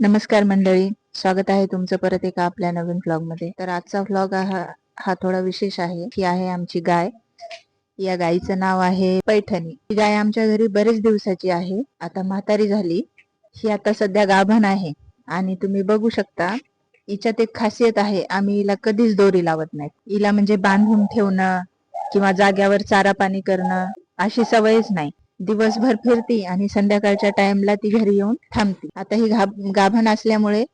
नमस्कार मंडळी स्वागत आहे तुमचं परत एका आपल्या नवीन व्लॉगमध्ये. तर आजचा व्लॉग हा हा थोडा विशेष आहे ही आहे आमची गाय. या गायीचं नाव आहे पैठणी. ही गाय आमच्या घरी बरेच दिवसाची आहे आता म्हातारी झाली. ही आता सध्या गाभण आहे आणि तुम्ही बघू शकता हिच्यात एक खासियत आहे आम्ही हिला कधीच दोरी लावत नाही. हिला म्हणजे बांधून ठेवणं किंवा जाग्यावर चारा पाणी करणं अशी सवयच नाही. दिवसभर फिरती आणि संध्याकाळच्या टाइमला ती घरी येऊन थांबती. आता ही गाभण असल्यामुळे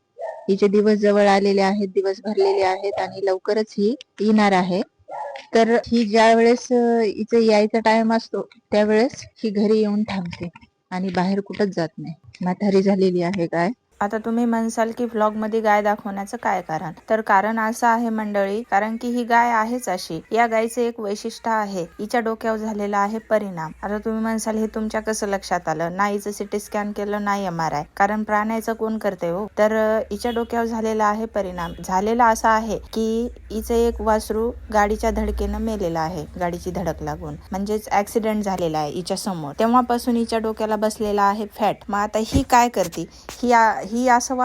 हिचे दिवस जवळ आलेले आहेत दिवस भरलेले आहेत आणि लवकरच ही येणार आहे. तर ही ज्या वेळेस हिचं यायचा टाइम असतो त्यावेळेस ही घरी येऊन थांबते आणि बाहेर कुठंच जात नाही. म्हातारी झालेली आहे काय? आता तुम्ही म्हणसाल की व्लॉगमध्ये गाय दाखवण्याचं काय कारण? तर कारण असं आहे मंडळी कारण की ही गाय आहेच अशी. या गायचं एक वैशिष्ट्य आहे हिच्या डोक्यावर झालेला आहे परिणाम. आता तुम्ही म्हणसाल हे तुमच्या कसं लक्षात आलं? नाहीचं सिटी स्कॅन केलं नाही एम आर आय कारण प्राण्याचं कोण करते हो? तर हिच्या डोक्यावर झालेला आहे परिणाम. झालेला असा आहे की हिचं एक वासरू गाडीच्या धडकेनं मेलेलं आहे गाडीची धडक लागून. म्हणजेच ऍक्सिडेंट झालेला आहे हिच्या समोर तेव्हापासून हिच्या डोक्याला बसलेला आहे फॅट मग आता ही काय करते? ही ही असं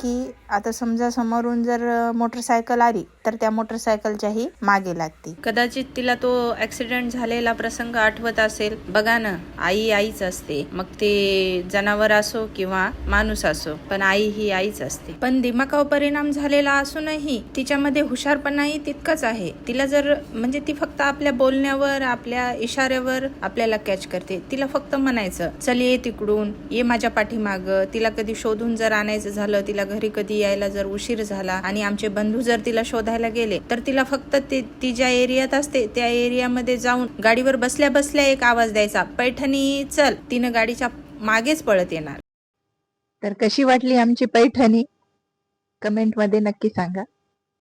की आता समजा समोरून जर मोटरसायकल आली तर त्या मोटरसायकलच्याही मागे लागते कदाचित तिला तो ऍक्सिडेंट झालेला प्रसंग आठवत असेल. बघा ना आई आईच असते. मग ते जनावर असो किंवा माणूस असो पण आई ही आईच असते. पण दिमागावर परिणाम झालेला असूनही तिच्यामध्ये हुशारपणाही तितकंच आहे. तिला जर म्हणजे ती फक्त आपल्या बोलण्यावर आपल्या इशाऱ्यावर आपल्याला कॅच करते. तिला फक्त म्हणायचं चल ये तिकडून ये माझ्या पाठीमाग. तिला कधी शोधून जर आणायचं झालं तिला घरी कधी यायला जर उशीर झाला आणि आमचे बंधू जर तिला शोधायला गेले तर तिला फक्त ती ती ज्या एरियात असते त्या एरियामध्ये जाऊन गाडीवर बसल्या बसल्या एक आवाज द्यायचा पैठणी चल. तिनं गाडीच्या मागेच पळत येणार. तर कशी वाटली आमची पैठणी? कमेंटमध्ये नक्की सांगा.